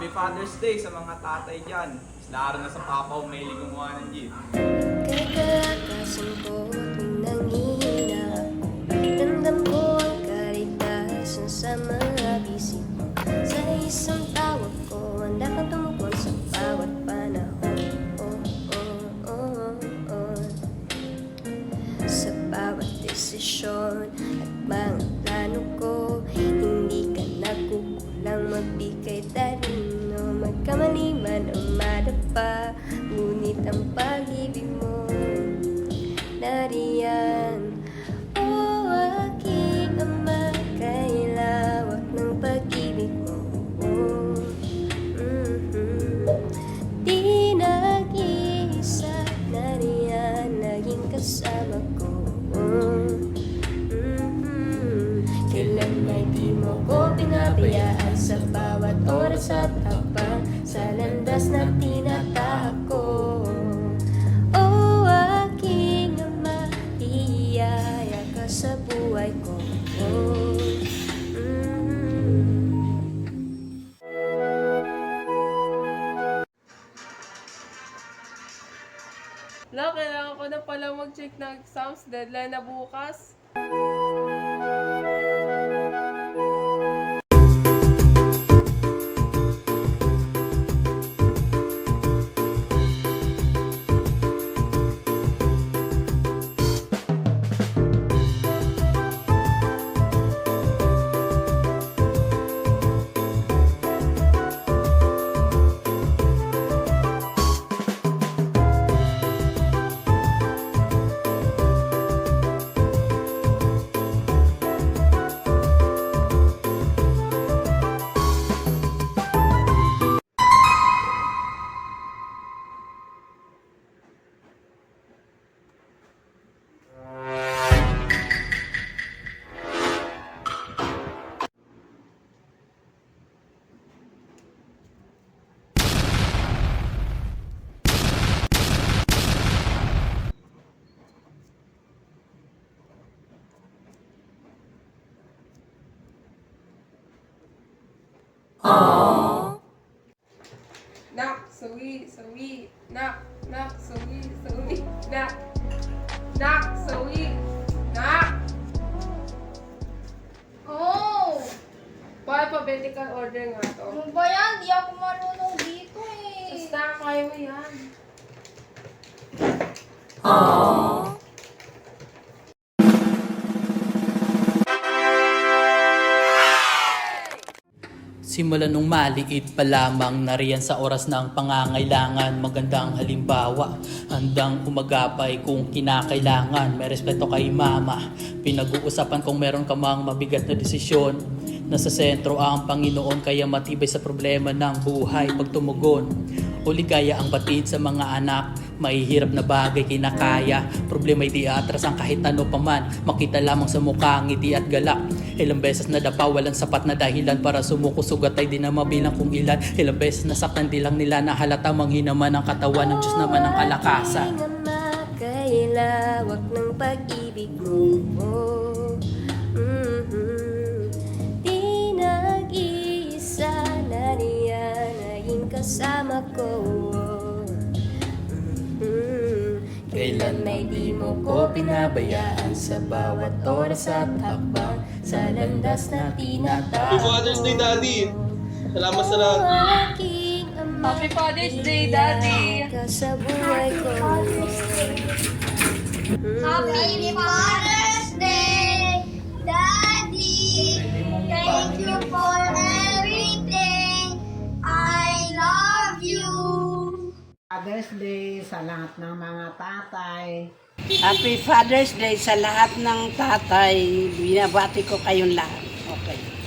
Happy Father's Day sa mga tatay dyan. Laro na sa papaw, may gumawa ng jeep. Kagakasan ko tuwing ang kalitasan sa mga bisig mo Sa isang ko, handa ka tumugon sa bawat panahon oh, oh, oh, oh. Sa bawat desisyon at mga plano ko madapa Ngunit ang pag-ibig mo Nariyan O aking ama Kay lawak ng pag-ibig mo Mhm. Di nag-iisa Nariyan Naging kasama ko Mhm. Kailan may di mo ko pinabayaan Sa bawat oras at habang La, kailangan ko na pala mag-check ng exams. Deadline na bukas. Nak, sawi, sawi. Nak, nak, sawi, sawi. Nak, nak, sawi. Nak! Oh! Bakit pabentical order nga to? Ano ba yan? Di ako marunong dito eh. Basta kaya mo yan. Simula nung maliit pa lamang nariyan sa oras ng pangangailangan. Magandang halimbawa Handang umagapay kung kinakailangan. May respeto kay mama. Pinag-uusapan kung meron ka mang mabigat na desisyon. Nasa sentro ang Panginoon Kaya matibay sa problema ng buhay pag tumugon. O ang batid sa mga anak. Mahihirap na bagay kinakaya. Problema di atras ang kahit ano paman. Makita lamang sa mukha ngiti at galak Ilang beses na dapa walang sapat na dahilan Para sumuko sugat ay di na mabilang kung ilan. Ilang beses nasaktan di lang nila na halata Manghinaman ang katawan. Ng Diyos naman ang kalakasan. Aking ama, kay lawak ng pag-ibig mo. Mhm. Di na Naging kasama ko Kailan may di mo ko pinabayaan Sa bawat oras at hakbang Sa landas na tinatawag Happy Father's Day, Daddy! Salamat sa lahat. Happy Father's Day, Daddy! sa buhay ko Happy Father's Day, Daddy! Thank you for Father's Day sa lahat ng mga tatay. Happy Father's Day sa lahat ng tatay. Binabati ko kayong lahat. Okay.